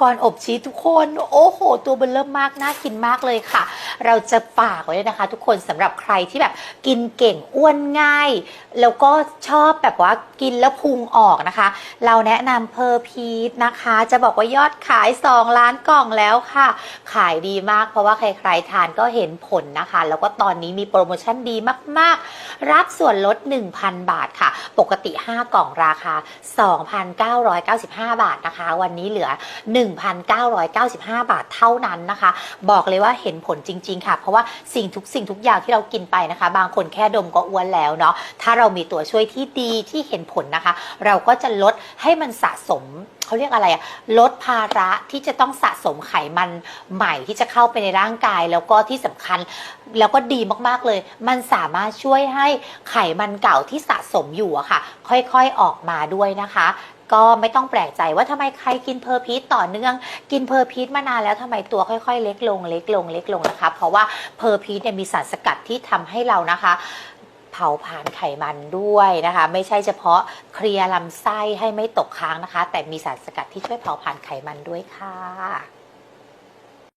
ก่อนอบชีสทุกคน โอ้โห ตัวเบลเริ่มมาก น่ากินมากเลยค่ะ เราจะฝากไว้เลยนะคะ ทุกคนสำหรับใครที่แบบกินเก่งอ้วนง่าย แล้วก็ชอบแบบว่ากินแล้วพุงออกนะคะ เราแนะนำเพอร์พีทนะคะ จะบอกว่ายอดขาย 2 ล้านกล่องแล้วค่ะ ขายดีมาก เพราะว่าใครๆทานก็เห็นผลนะคะ แล้วก็ตอนนี้มีโปรโมชั่นดีมากๆ รับส่วนลด 1,000 บาทค่ะ ปกติ 5 กล่องราคา 2,995 บาทนะคะ วันนี้เหลือ 1,995 บาทเท่านั้นนะคะ บอกเลยว่าเห็นผลจริง ๆ ค่ะ เพราะว่าสิ่งทุกสิ่งทุกอย่างที่เรากินไปนะคะ บางคนแค่ดมก็อ้วนแล้วเนาะถ้าเรามีตัวช่วยที่ดีที่เห็นผลนะคะ เราก็จะลดให้มันสะสม เขาเรียกอะไรอะลดภาระที่จะต้องสะสมไขมันใหม่ที่จะเข้าไปในร่างกาย แล้วก็ที่สำคัญแล้วก็ดีมากๆเลย มันสามารถช่วยให้ไขมันเก่าที่สะสมอยู่อะค่ะ ค่อยๆออกมาด้วยนะคะก็ไม่ต้องแปลกใจว่าทำไมใครกินเพอร์พีทต่อเนื่อง กินเพอร์พีทมานานแล้วทำไมตัวค่อยๆ เล็กลงเล็กลงเล็กลงนะคะ เพราะว่าเพอร์พีทเนี่ยมีสารสกัดที่ทำให้เรานะคะ เผาผลาญไขมันด้วยนะคะ ไม่ใช่เฉพาะเคลียร์ลำไส้ให้ไม่ตกค้างนะคะ แต่มีสารสกัดที่ช่วยเผาผลาญไขมันด้วยค่ะ